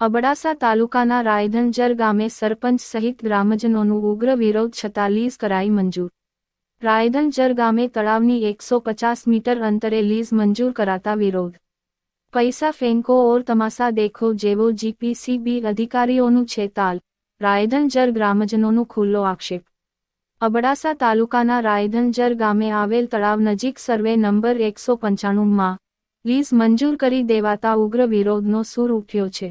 અબડાસા તાલુકાના રાયધનજર ગામે સરપંચ સહિત ગ્રામજનોનું ઉગ્ર વિરોધ છતાં લીઝ કરાઈ મંજૂર. રાયધનજર ગામે તળાવની એકસો પચાસ મીટર અંતરે લીઝ મંજૂર કરાતા વિરોધ. પૈસા ફેંકો ઓર તમાસા દેખો જેવો જીપીસીબી અધિકારીઓનું છે તાલ રાયધનજર ગ્રામજનોનું ખુલ્લો આક્ષેપ. અબડાસા તાલુકાના રાયધનજર ગામે આવેલ તળાવ નજીક સર્વે નંબર એકસો પંચાણુંમાં લીઝ મંજૂર કરી દેવાતા ઉગ્ર વિરોધનો સૂર ઉઠ્યો છે.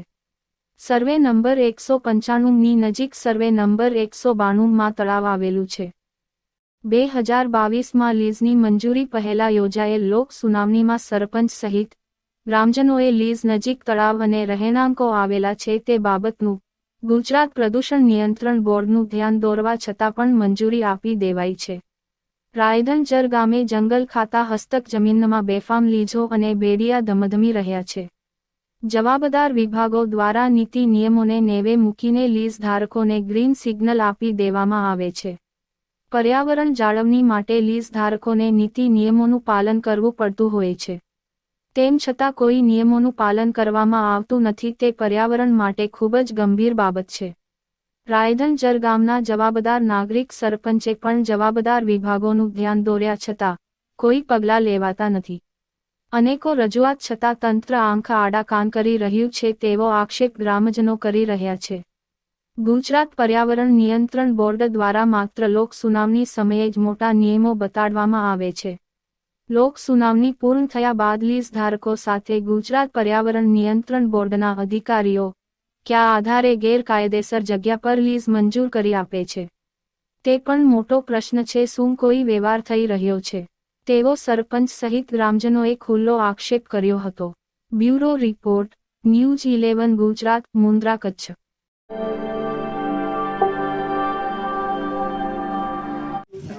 સર્વે નંબર એકસો પંચાણુંની નજીક સર્વે નંબર એકસો બાણુંમાં તળાવ આવેલું છે. બે હજાર બાવીસમાં લીઝની મંજૂરી પહેલા યોજાયેલ લોક સુનાવણીમાં સરપંચ સહિત ગ્રામજનોએ લીઝ નજીક તળાવ અને રહેણાંકો આવેલા છે તે બાબતનું ગુજરાત પ્રદૂષણ નિયંત્રણ બોર્ડનું ધ્યાન દોરવા છતાં પણ મંજૂરી આપી દેવાઈ છે. રાયધનચર ગામે જંગલ ખાતા હસ્તક જમીનમાં બેફામ લીઝો અને બેડિયા ધમધમી રહ્યા છે. જવાબદાર વિભાગો દ્વારા નીતિ નિયમોને નેવે મૂકીને લીઝ ધારકોને ગ્રીન સિગ્નલ આપી દેવામાં આવે છે. પર્યાવરણ જાળવણી માટે લીઝ ધારકોને નીતિ નિયમોનું પાલન કરવું પડતું હોય છે. તેમ છતાં કોઈ નિયમોનું પાલન કરવામાં આવતું નથી, તે પર્યાવરણ માટે ખૂબ જ ગંભીર બાબત છે. રાયધનજર ગામના જવાબદાર નાગરિક સરપંચે પણ જવાબદાર વિભાગોનું ધ્યાન દોર્યા છતાં કોઈ પગલાં લેવાતા નથી. અનેકો રજૂઆત છતાં તંત્ર આંખ આડા કાન કરી રહ્યું છે, તેવો આક્ષેપ ગ્રામજનો કરી રહ્યા છે. ગુજરાત પર્યાવરણ નિયંત્રણ બોર્ડ દ્વારા માત્ર લોક સુનાવણી સમયે જ મોટા નિયમો બતાડવામાં આવે છે. લોક સુનાવણી પૂર્ણ થયા બાદ લીઝ ધારકો સાથે ગુજરાત પર્યાવરણ નિયંત્રણ બોર્ડના અધિકારીઓ કયા આધારે ગેરકાયદેસર જગ્યા પર લીઝ મંજૂર કરી આપે છે. તે પણ મોટો પ્રશ્ન છે, શું કોઈ વ્યવહાર થઈ રહ્યો છે? તેવો સરપંચ સહિત ગ્રામજનોએ ખુલ્લો આક્ષેપ કર્યો હતો. Bureau report, News Eleven, Gujarat, Mundra, Kutch.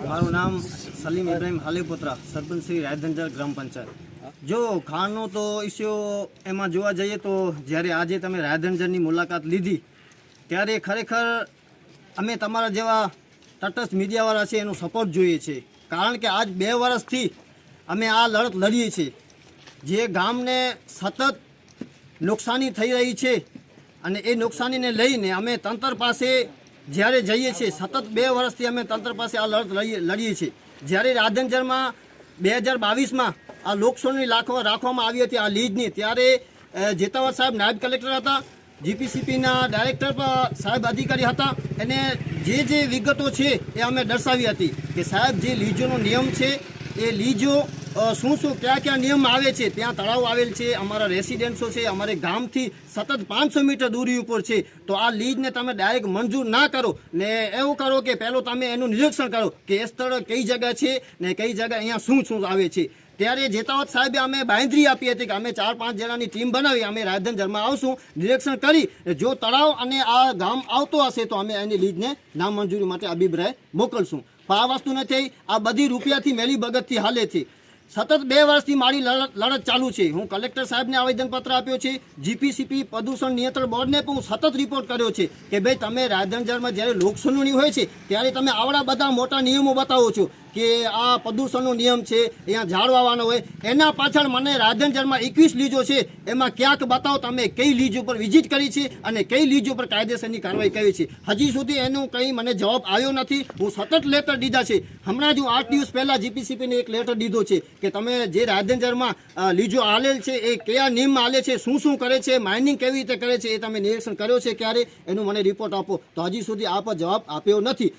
મારું નામ સલીમ ઇબ્રાહીમ હાલીપુત્રા, સરપંચ શ્રી રાયધનજર ગ્રામ પંચાયત. જો ખાણનો તો ઇસ્યુ એમાં જોવા જઈએ તો જ્યારે આજે તમે રાયધનજરની મુલાકાત લીધી, ત્યારે ખરેખર અમે તમારા જેવા તટસ્થ મીડિયાવાળા છે એનો સપોર્ટ જોઈએ છે. કારણ કે આજ બે વર્ષથી અમે આ લડત લડીએ છીએ. જે ગામને સતત નુકસાની થઈ રહી છે અને એ નુકસાનીને લઈને અમે તંત્ર પાસે જ્યારે જઈએ છીએ, સતત બે વર્ષથી અમે તંત્ર પાસે આ લડત લડીએ છીએ. જ્યારે રાધનજરમાં બે હજાર બાવીસમાં આ લોકસોની રાખવા રાખવામાં આવી હતી આ લીજની ત્યારે જેતાવર સાહેબ નાયબ કલેક્ટર હતા, જીપીસીપીના ડાયરેક્ટર સાહેબ અધિકારી હતા અને જે જે વિગતો છે એ અમે દર્શાવી હતી કે સાહેબ, જે લીજોનો નિયમ છે, એ લીજો શું શું કયા કયા નિયમ આવે છે? ત્યાં તળાવ આવેલ છે, અમારા રેસિડેન્સો છે, અમારે ગામથી સતત પાંચસો મીટર દૂરી ઉપર છે. તો આ લીજને તમે ડાયરેક્ટ મંજૂર ના કરો. ને એવું કરો કે પહેલો તમે એનું નિરીક્ષણ કરો કે એ સ્થળ કઈ જગ્યા છે ને કઈ જગ્યા અહીંયા શું શું આવે છે. ત્યારે જેતાવત સાહેબે અમે બાંધરી આપી હતી કે અમે ચાર પાંચ જણાની ટીમ બનાવી, અમે રાજધનજરમાં આવશું, નિરીક્ષણ કરી. જો તળાવ અને આ ગામ આવતો હશે તો અમે એની લીજને નામંજૂરી માટે અભિપ્રાય મોકલશું. પણ આ વસ્તુ નથી આ બધી રૂપિયાથી મેલી બગતથી છે. સતત બે વર્ષથી મારી લડત ચાલુ છે. હું કલેક્ટર સાહેબને આવેદનપત્ર આપ્યો છે. જીપીસીપી પ્રદૂષણ નિયંત્રણ બોર્ડને પણ હું સતત રિપોર્ટ કર્યો છે કે ભાઈ તમે રાધનજરમાં જ્યારે લોકસુનાવણી હોય છે, ત્યારે તમે આવડા બધા મોટા નિયમો બતાવો છો. કે આ પ્રદૂષણનો નિયમ છે, અહીંયા ઝાડ વાવવાનો હોય. એના પાછળ મને રાધનજરમાં એકવીસ લીજો છે. એમાં ક્યાંક બતાવો, તમે કઈ લીજ ઉપર વિઝિટ કરી છે અને કઈ લીજ ઉપર કાયદેસરની કાર્યવાહી કરી છે. હજી સુધી એનું કંઈ મને જવાબ આવ્યો નથી. હું સતત લેટર દીધા છે. હમણાં જ હું આઠ દિવસ પહેલાં જીપીસીપીને એક લેટર દીધો છે કે તમે જે રાધનજરમાં લીજો આલેલ છે, એ કયા નિયમમાં આલે છે, શું શું કરે છે, માઇનિંગ કેવી રીતે કરે છે એ તમે નિરીક્ષણ કર્યો છે ક્યારે? એનું મને રિપોર્ટ આપો. તો હજી સુધી આપ જવાબ આપ્યો નથી.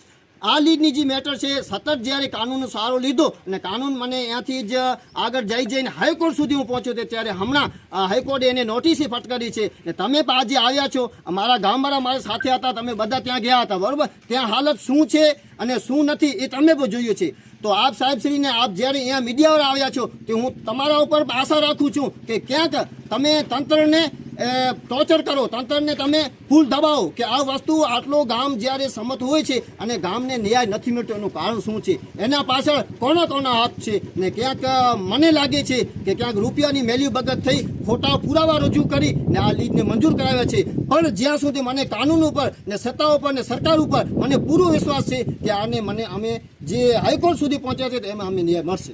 આ લીડની જે મેટર છે, સતત જ્યારે કાનૂન સારો લીધો અને કાનૂન મને અહીંયાથી જ આગળ જઈ જઈને હાઈકોર્ટ સુધી હું પહોંચ્યો તે ત્યારે હમણાં હાઈકોર્ટે એને નોટિસે ફટકારી છે. ને તમે પણ આજે આવ્યા છો મારા ગામવાળા મારા સાથે હતા, તમે બધા ત્યાં ગયા હતા, બરાબર? ત્યાં હાલત શું છે અને શું નથી એ તમે પણ જોયું છે. તો આપ સાહેબશ્રીને આપ જ્યારે અહીંયા મીડિયાવાળા આવ્યા છો, તે હું તમારા ઉપર આશા રાખું છું કે ક્યાંક તમે તંત્રને ટોર્ચર કરો, તંત્રને તમે ફૂલ દબાવો કે આ વસ્તુ આટલો ગામ જ્યારે સમત હોય છે અને ગામને ન્યાય નથી મળતો, એનું કારણ શું છે? એના પાછળ કોના કોના હાથ છે? ને ક્યાંક મને લાગે છે કે ક્યાંક રૂપિયાની મેલ્યુ બગત થઈ, ખોટા પુરાવા રજૂ કરી ને આ લીડને મંજૂર કરાવ્યા છે. પણ જ્યાં સુધી મને કાનૂન ઉપર ને સત્તા ઉપર ને સરકાર ઉપર મને પૂરો વિશ્વાસ છે કે આને મને અમે જે હાઈકોર્ટ સુધી પહોંચ્યા છે તો એમાં અમને ન્યાય મળશે.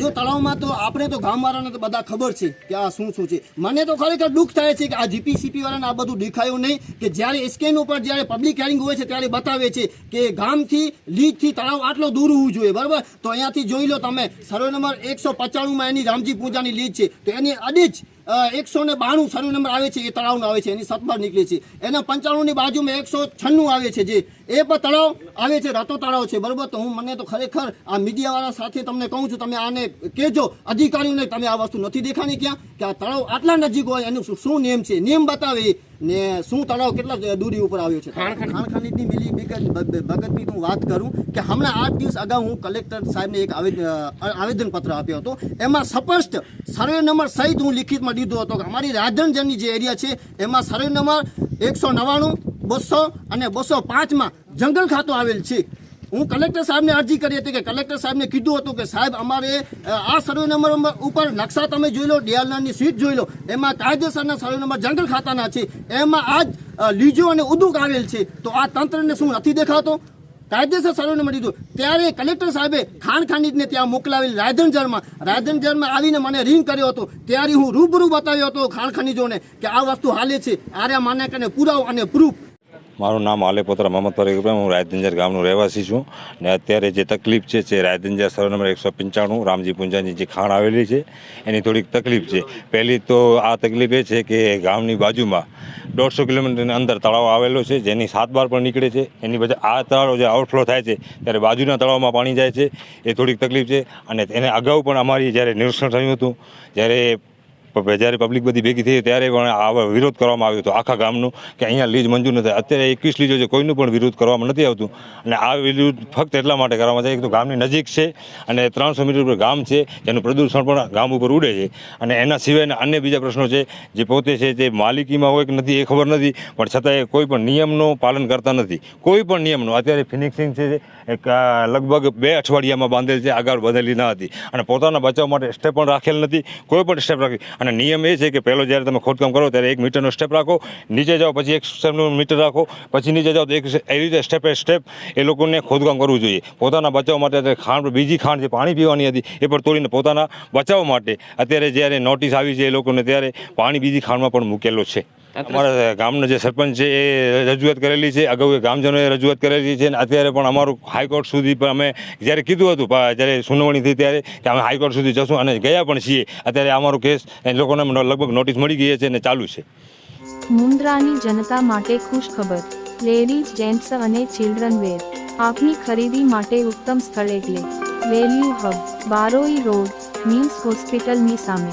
જો તળાવમાં તો આપણે તો ગામવાળાને તો બધા ખબર છે કે આ શું શું છે. મને તો ખરેખર દુઃખ થાય છે કે આ જીપીસીપી વાળાને આ બધું દેખાયું નહીં કે જ્યારે સ્કેન ઉપર જ્યારે પબ્લિક હેરિંગ હોય છે ત્યારે બતાવે છે કે ગામથી લીજથી તળાવ આટલો દૂર હોવું જોઈએ બરાબર? તો અહીંયાથી જોઈ લો તમે સર્વે નંબર એકસો પચાણુંમાં એની રામજી પૂજાની લીજ છે. તો એની અડી જ એકસો ને બાણું સર્વે નંબર આવે છે એ તળાવનો આવે છે એની સતબાર નીકળે છે. એના પંચાણુંની બાજુમાં એકસો છન્નું આવે છે જે એ પણ તળાવ આવે છે રાતો તળાવ છે બરોબર? તો હું મને તો ખરેખર આ મીડિયાવાળા સાથે તમને કહું છું તમે આને કહેજો. અધિકારીઓને તમે આ વસ્તુ નથી દેખાણી ક્યાં? કે આ તળાવ આટલા નજીક હોય એનું શું- નિયમ છે? નિયમ બતાવે ને શું તળાવ કેટલા દૂરી ઉપર આવ્યો છે? ખાણ ખનીજની મિલી ભગતની હું વાત કરું કે હમણાં આઠ દિવસ અગાઉ હું કલેક્ટર સાહેબને એક આવેદન પત્ર આપ્યો હતો. એમાં સ્પષ્ટ સર્વે નંબર સહિત હું લિખિતમાં દીધો હતો કે અમારી રાજનજનની જે એરિયા છે એમાં સર્વે નંબર એકસો નવ્વાણું બસો અને બસો પાંચમાં જંગલ ખાતું આવેલ છે. હું કલેક્ટર સાહેબને અરજી કરી હતી કે કલેક્ટર સાહેબને કીધું હતું કે સાહેબ, અમારે આ સર્વે નંબર ઉપર નકશા તમે જોઈ લો ડીઆરનાની સીટ જોઈ લો. એમાં કાયદેસરના સર્વે નંબર જંગલ ખાતાના છે. એમાં આ લીજો અને ઉદુક આવેલ છે. તો આ તંત્રને શું નથી દેખાતો? કાયદેસર સર્વે નંબર લીધું. ત્યારે કલેક્ટર સાહેબે ખાણ ખાનીજને ત્યાં મોકલાવેલ રાયધનજરમાં રાયધનજરમાં આવીને મને રિંગ કર્યો હતો. ત્યારે હું રૂબરૂ બતાવ્યો હતો ખાણ કે આ વસ્તુ હાલે છે. આર્યા માન્યકને પુરાવો અને પ્રૂફ મારું નામ આલેપોત્રા મહમદ પરેખ હું રાયદંજર ગામનો રહેવાસી છું. ને અત્યારે જે તકલીફ છે તે રાયદંજર સર નંબર એકસો પંચાણું, રામજી પૂંજાની જે ખાણ આવેલી છે, એની થોડીક તકલીફ છે. પહેલી તો આ તકલીફ એ છે કે ગામની બાજુમાં દોઢસો કિલોમીટરની અંદર તળાવ આવેલો છે, જેની સાત બાર પણ નીકળે છે. એની પછી આ તળાવ જે આઉટફ્લો થાય છે, ત્યારે બાજુના તળાવમાં પાણી જાય છે, એ થોડીક તકલીફ છે. અને એને અગાઉ પણ અમારી જ્યારે નિરીક્ષણ થયું હતું, જ્યારે જ્યારે પબ્લિક બધી ભેગી થઈ ત્યારે પણ વિરોધ કરવામાં આવ્યો હતો આખા ગામનું, કે અહીંયા લીજ મંજૂર નથી. અત્યારે એકવીસ લીજો છે, કોઈનું પણ વિરોધ કરવામાં નથી આવતું. અને આ વિરોધ ફક્ત એટલા માટે કરવામાં આવે એક તો ગામની નજીક છે અને ત્રણસો મીટર ઉપર ગામ છે, જેનું પ્રદૂષણ પણ ગામ ઉપર ઉડે છે. અને એના સિવાયના અન્ય બીજા પ્રશ્નો છે, જે પોતે છે તે માલિકીમાં હોય કે નથી એ ખબર નથી, પણ છતાંય કોઈ પણ નિયમનું પાલન કરતા નથી. કોઈ પણ નિયમનું. અત્યારે ફિનિક્સિંગ છે, એક લગભગ બે અઠવાડિયામાં બાંધેલ છે, આગળ વધેલી ન હતી. અને પોતાના બચાવ માટે સ્ટેપ પણ રાખેલ નથી. કોઈ પણ સ્ટેપ રાખી. અને નિયમ એ છે કે પહેલો જ્યારે તમે ખોદકામ કરો ત્યારે એક મીટરનો સ્ટેપ રાખો, નીચે જાઓ પછી એક સ્ટેપનું મીટર રાખો, પછી નીચે જાઓ તો એક એવી રીતે સ્ટેપ એ સ્ટેપ એ લોકોને ખોદકામ કરવું જોઈએ. પોતાના બચાવ માટે અત્યારે ખાણ બીજી ખાણ જે પાણી પીવાની હતી એ પણ તોડીને પોતાના બચાવ માટે અત્યારે જ્યારે નોટિસ આવી છે એ લોકોને ત્યારે પાણી બીજી ખાણમાં પણ મૂકેલો છે. અમારા ગામના જે સરપંચ છે એ રજૂઆત કરેલી છે અગાઉ ગામજનોએ રજૂઆત કરેલી છે અને અત્યારે પણ અમારું હાઈકોર્ટ સુધી પણ અમે જ્યારે કીધું હતું જ્યારે સુનાવણી થઈ ત્યારે કે અમે હાઈકોર્ટ સુધી જશું અને ગયા પણ છીએ. અત્યારે અમારો કેસ એ લોકોને લગભગ નોટિસ મળી ગઈ છે અને ચાલુ છે. મુન્દ્રાની જનતા માટે ખુશ ખબર લેડીઝ જેન્ટ્સ અને ચિલ્ડ્રન વેર. આપની ખરીદી માટે ઉત્તમ સ્થળ એટલે. Value Hub Baroi road means હોસ્પિટલની સામે.